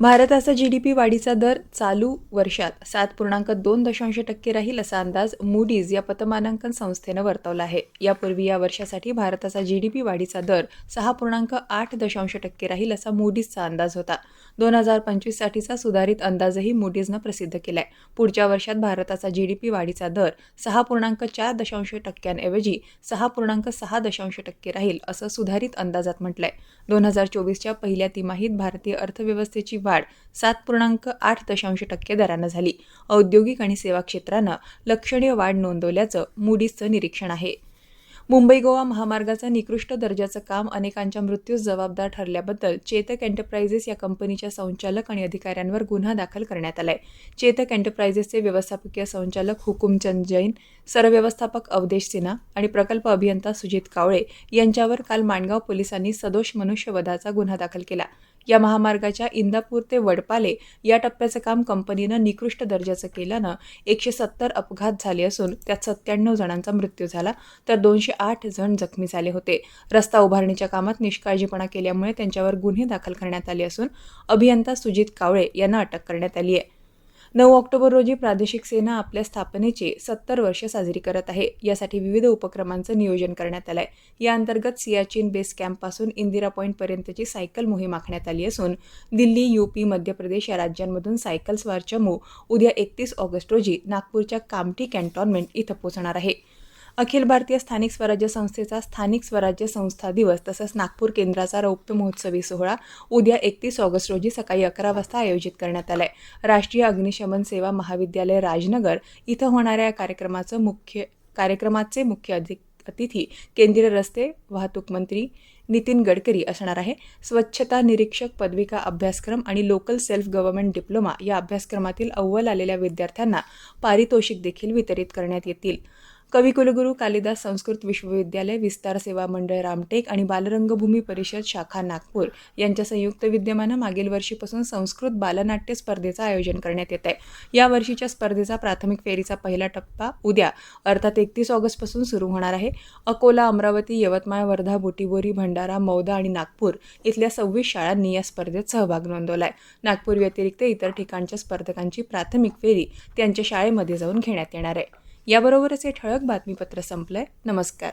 भारताचा G D P वाढीचा दर चालू वर्षात सात पूर्णांक दोन दशांश टक्के राहील असा अंदाज मूडीज या पतमानांकन संस्थेनं वर्तवला आहे. यापूर्वी या वर्षासाठी भारताचा जी डी पी वाढीचा दर सहा पूर्णांक आठ दशांश टक्के राहील असा मूडीजचा अंदाज होता. दोन हजार पंचवीससाठीचा सुधारित अंदाजही मूडीजनं प्रसिद्ध केलाय. पुढच्या वर्षात भारताचा जी डी पी वाढीचा दर सहा पूर्णांक चार दशांश टक्क्यांऐवजी सहा पूर्णांक सहा दशांश टक्के राहील असं सुधारित अंदाजात म्हटलंय. दोन हजार चोवीसच्या पहिल्या तिमाहीत भारतीय अर्थव्यवस्थेची वाढ सात पूर्णांक आठ दशांश टक्के दरानं झाली. औद्योगिक आणि सेवा क्षेत्रानं लक्षणीय वाढ नोंदवल्याचं मुडीजचं निरीक्षण आहे. मुंबई गोवा महामार्गाचं निकृष्ट दर्जाचं काम अनेकांच्या मृत्यूस जबाबदार ठरल्याबद्दल चेतक एंटरप्राइजेस या कंपनीच्या संचालक आणि अधिकाऱ्यांवर गुन्हा दाखल करण्यात आलाय. चेतक एंटरप्राइजेसचे व्यवस्थापकीय संचालक हुकुमचंद जैन सरव्यवस्थापक अवधेश सिन्हा आणि प्रकल्प अभियंता सुजित कावळे यांच्यावर काल माणगाव पोलिसांनी सदोष मनुष्यवधाचा गुन्हा दाखल केला. या महामार्गाच्या इंदापूर ते वडपाले या टप्प्याचं काम कंपनीनं निकृष्ट दर्जाचं केल्यानं एकशे सत्तर अपघात झाले असून त्यात सत्त्याण्णव जणांचा मृत्यू झाला तर दोनशे आठ जण जखमी झाले होते. रस्ता उभारणीच्या कामात निष्काळजीपणा केल्यामुळे त्यांच्यावर गुन्हे दाखल करण्यात आले असून अभियंता सुजित कावळे यांना अटक करण्यात आली आहे. नऊ ऑक्टोबर रोजी प्रादेशिक सेना आपल्या स्थापनेची सत्तर वर्ष साजरी करत आहे. यासाठी विविध उपक्रमांचं नियोजन करण्यात आलं आहे या अंतर्गत सियाचीन बेस कॅम्पपासून इंदिरा पॉईंटपर्यंतची सायकल मोहीम आखण्यात आली असून दिल्ली यूपी मध्य प्रदेश या राज्यांमधून सायकल स्वार चमू उद्या एकतीस ऑगस्ट रोजी नागपूरच्या कामठी कॅन्टॉनमेंट इथं पोहोचणार आहे. अखिल भारतीय स्थानिक स्वराज्य संस्थेचा स्थानिक स्वराज्य संस्था दिवस तसंच नागपूर केंद्राचा रौप्य महोत्सवी सोहळा उद्या एकतीस ऑगस्ट रोजी सकाळी अकरा वाजता आयोजित करण्यात आलाय. राष्ट्रीय अग्निशमन सेवा महाविद्यालय राजनगर इथं होणाऱ्या या कार्यक्रमाचं मुख्य कार्यक्रमाचे मुख्य अधिक अतिथी केंद्रीय रस्ते वाहतूक मंत्री नितीन गडकरी असणार आहे. स्वच्छता निरीक्षक पदविका अभ्यासक्रम आणि लोकल सेल्फ गव्हर्नमेंट डिप्लोमा या अभ्यासक्रमातील अव्वल आलेल्या विद्यार्थ्यांना पारितोषिक देखील वितरित करण्यात येतील. कविकुलगुरू कालिदास संस्कृत विश्वविद्यालय विस्तार सेवा मंडळ रामटेक आणि बालरंगभूमी परिषद शाखा नागपूर यांच्या संयुक्त विद्यमानं मागील वर्षीपासून संस्कृत बालनाट्य स्पर्धेचं आयोजन करण्यात येत आहे या वर्षीच्या स्पर्धेचा प्राथमिक फेरीचा पहिला टप्पा उद्या अर्थात एकतीस ऑगस्टपासून सुरू होणार आहे. अकोला अमरावती यवतमाळ वर्धा बुटीबोरी भंडारा मौदा आणि नागपूर इथल्या सव्वीस शाळांनी या स्पर्धेत सहभाग नोंदवलाय. नागपूर व्यतिरिक्त इतर ठिकाणच्या स्पर्धकांची प्राथमिक फेरी त्यांच्या शाळेमध्ये जाऊन घेण्यात येणार आहे. याबरोबरच हे ठळक बातमीपत्र संपलंय. नमस्कार.